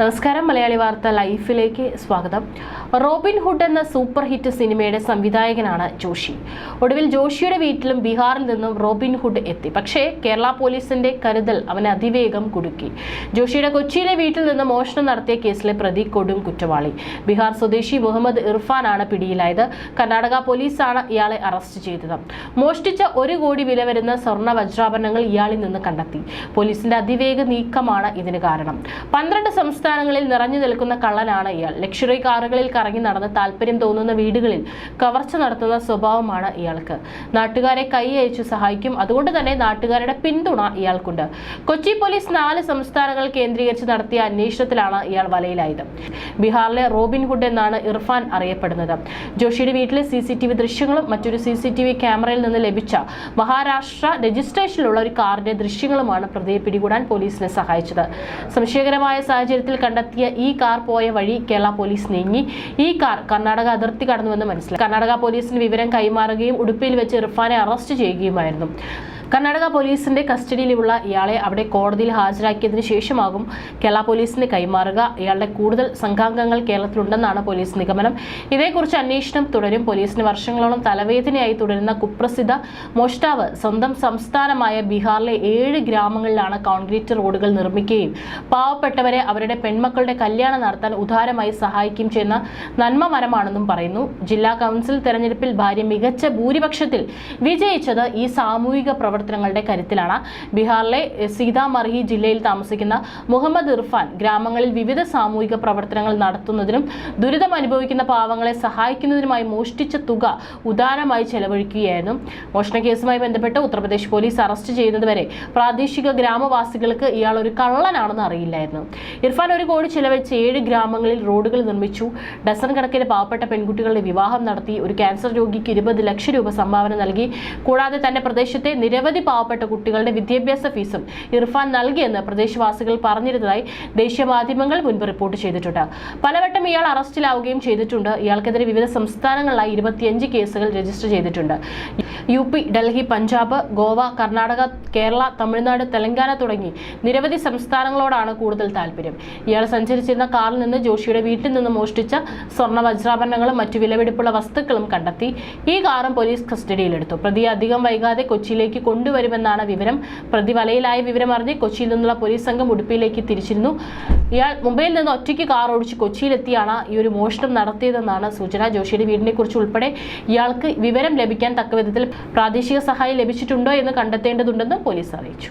നമസ്കാരം. മലയാളി വാർത്ത ലൈഫിലേക്ക് സ്വാഗതം. റോബിൻ ഹുഡ് എന്ന സൂപ്പർ ഹിറ്റ് സിനിമയുടെ സംവിധായകനാണ് ജോഷി. ഒടുവിൽ ജോഷിയുടെ വീട്ടിലും ബീഹാറിൽ നിന്നും റോബിൻ ഹുഡ് എത്തി. പക്ഷേ കേരള പോലീസിന്റെ കരുതൽ അവനെ അതിവേഗം കുടുക്കി. ജോഷിയുടെ കൊച്ചിയിലെ വീട്ടിൽ നിന്ന് മോഷണം നടത്തിയ കേസിലെ പ്രതി കൊടും കുറ്റവാളി. ബീഹാർ സ്വദേശി മുഹമ്മദ് ഇർഫാനാണ് പിടിയിലായത്. കർണാടക പോലീസാണ് ഇയാളെ അറസ്റ്റ് ചെയ്തത്. മോഷ്ടിച്ച ഒരു കോടി വില വരുന്ന സ്വർണ വജ്രാഭരണങ്ങൾ ഇയാളിൽ നിന്ന് കണ്ടെത്തി. പോലീസിന്റെ അതിവേഗ നീക്കമാണ് ഇതിന് കാരണം. പന്ത്രണ്ട് സംസ്ഥാനങ്ങളിൽ നിറഞ്ഞു നിൽക്കുന്ന കള്ളനാണ് ഇയാൾ. ലക്ഷറി കാറുകളിൽ കറങ്ങി നടന്ന് താല്പര്യം തോന്നുന്ന വീടുകളിൽ കവർച്ച നടത്തുന്ന സ്വഭാവമാണ് ഇയാൾക്ക്. നാട്ടുകാരെ കൈ അയച്ചു സഹായിക്കും. അതുകൊണ്ട് തന്നെ നാട്ടുകാരുടെ പിന്തുണ ഇയാൾക്കുണ്ട്. കൊച്ചി പോലീസ് നാല് സംസ്ഥാനങ്ങൾ കേന്ദ്രീകരിച്ച് നടത്തിയ അന്വേഷണത്തിലാണ് ഇയാൾ വലയിലായത്. ബീഹാറിലെ റോബിൻഹുഡ് എന്നാണ് ഇർഫാൻ അറിയപ്പെടുന്നത്. ജോഷിയുടെ വീട്ടിലെ സി സി ടി വി ദൃശ്യങ്ങളും മറ്റൊരു സി സി ടി വി ക്യാമറയിൽ നിന്ന് ലഭിച്ച മഹാരാഷ്ട്ര രജിസ്ട്രേഷനിലുള്ള ഒരു കാറിന്റെ ദൃശ്യങ്ങളുമാണ് പ്രതിയെ പിടികൂടാൻ പോലീസിനെ സഹായിച്ചത്. സംശയകരമായ സാഹചര്യത്തിൽ കണ്ടെത്തിയ ഈ കാർ പോയ വഴി കേരള പോലീസ് നീങ്ങി. ഈ കാർ കർണാടക അതിർത്തി കടന്നുവെന്ന് മനസ്സിലായി. കർണാടക പോലീസിന് വിവരം കൈമാറുകയും ഉടുപ്പിയിൽ വെച്ച് ഇർഫാനെ അറസ്റ്റ് ചെയ്യുകയുമായിരുന്നു. കർണാടക പോലീസിന്റെ കസ്റ്റഡിയിലുള്ള ഇയാളെ അവിടെ കോടതിയിൽ ഹാജരാക്കിയതിനു ശേഷമാകും കേരള പോലീസിന് കൈമാറുക. ഇയാളുടെ കൂടുതൽ സംഘാംഗങ്ങൾ കേരളത്തിലുണ്ടെന്നാണ് പോലീസ് നിഗമനം. ഇതേക്കുറിച്ച് അന്വേഷണം തുടരും. പോലീസിന് വർഷങ്ങളോളം തലവേദനയായി തുടരുന്ന കുപ്രസിദ്ധ മോഷ്ടാവ് സ്വന്തം സംസ്ഥാനമായ ബീഹാറിലെ ഏഴ് ഗ്രാമങ്ങളിലാണ് കോൺക്രീറ്റ് റോഡുകൾ നിർമ്മിക്കുകയും പാവപ്പെട്ടവരെ അവരുടെ പെൺമക്കളുടെ കല്യാണം നടത്താൻ ഉദാരമായി സഹായിക്കുകയും ചെയ്യുന്ന നന്മ മരമാണെന്നും പറയുന്നു. ജില്ലാ കൗൺസിൽ തെരഞ്ഞെടുപ്പിൽ ഭാര്യ മികച്ച ഭൂരിപക്ഷത്തിൽ വിജയിച്ചത് ഈ സാമൂഹിക പ്രവർത്തനങ്ങളുടെ കരുത്തിലാണ്. ബീഹാറിലെ സീതാമർഹി ജില്ലയിൽ താമസിക്കുന്ന മുഹമ്മദ് ഇർഫാൻ ഗ്രാമങ്ങളിൽ വിവിധ സാമൂഹിക പ്രവർത്തനങ്ങൾ നടത്തുന്നതിനും ദുരിതം അനുഭവിക്കുന്ന പാവങ്ങളെ സഹായിക്കുന്നതിനുമായി മോഷ്ടിച്ച തുക ഉദാരമായി ചെലവഴിക്കുകയായിരുന്നു. മോഷണ കേസുമായി ബന്ധപ്പെട്ട് ഉത്തർപ്രദേശ് പോലീസ് അറസ്റ്റ് ചെയ്യുന്നതുവരെ പ്രാദേശിക ഗ്രാമവാസികൾക്ക് ഇയാൾ ഒരു കള്ളനാണെന്ന് അറിയില്ലായിരുന്നു. ഇർഫാൻ ഒരു കോടി ചെലവഴിച്ച് ഏഴ് ഗ്രാമങ്ങളിൽ റോഡുകൾ നിർമ്മിച്ചു. ഡസൺ കണക്കിന് പാവപ്പെട്ട പെൺകുട്ടികളുടെ വിവാഹം നടത്തി ഒരു ക്യാൻസർ രോഗിക്ക് ഇരുപത് ലക്ഷം രൂപ സംഭാവന നൽകി. കൂടാതെ തന്റെ പ്രദേശത്തെ നിരവധി പാവപ്പെട്ട കുട്ടികളുടെ വിദ്യാഭ്യാസ ഫീസും ഇർഫാൻ നൽകിയെന്ന് പ്രദേശവാസികൾ പറഞ്ഞിരുന്നതായി ദേശീയ മാധ്യമങ്ങൾ മുൻപ് റിപ്പോർട്ട് ചെയ്തിട്ടുണ്ട്. പലവട്ടം ഇയാൾ അറസ്റ്റിലാവുകയും ചെയ്തിട്ടുണ്ട്. ഇയാൾക്കെതിരെ വിവിധ സംസ്ഥാനങ്ങളിലായി ഇരുപത്തിയഞ്ച് കേസുകൾ രജിസ്റ്റർ ചെയ്തിട്ടുണ്ട്. യു പി ഡൽഹി പഞ്ചാബ് ഗോവ കർണാടക കേരള തമിഴ്നാട് തെലങ്കാന തുടങ്ങി നിരവധി സംസ്ഥാനങ്ങളോടാണ് കൂടുതൽ താല്പര്യം. ഇയാൾ സഞ്ചരിച്ചിരുന്ന കാറിൽ നിന്ന് ജോഷിയുടെ വീട്ടിൽ നിന്ന് മോഷ്ടിച്ച സ്വർണ വജ്രാഭരണങ്ങളും മറ്റു വിലവെടുപ്പുള്ള വസ്തുക്കളും കണ്ടെത്തി. ഈ കാറും പോലീസ് കസ്റ്റഡിയിലെടുത്തു. പ്രതിയെ അധികം വൈകാതെ കൊച്ചിയിലേക്ക് കൊണ്ടുവരുമെന്നാണ് വിവരം. പ്രതി വലയിലായ വിവരം അറിഞ്ഞ് കൊച്ചിയിൽ നിന്നുള്ള പോലീസ് സംഘം ഉടുപ്പിയിലേക്ക് തിരിച്ചിരുന്നു. ഇയാൾ മുംബൈയിൽ നിന്ന് ഒറ്റയ്ക്ക് കാർ ഓടിച്ച് കൊച്ചിയിലെത്തിയാണ് ഈ ഒരു മോഷണം നടത്തിയതെന്നാണ് സൂചന. ജോഷിയുടെ വീടിനെ കുറിച്ച് ഉൾപ്പെടെ ഇയാൾക്ക് വിവരം ലഭിക്കാൻ തക്കവിധത്തിൽ പ്രാദേശിക സഹായം ലഭിച്ചിട്ടുണ്ടോ എന്ന് കണ്ടെത്തേണ്ടതുണ്ടെന്ന് പോലീസ് അറിയിച്ചു.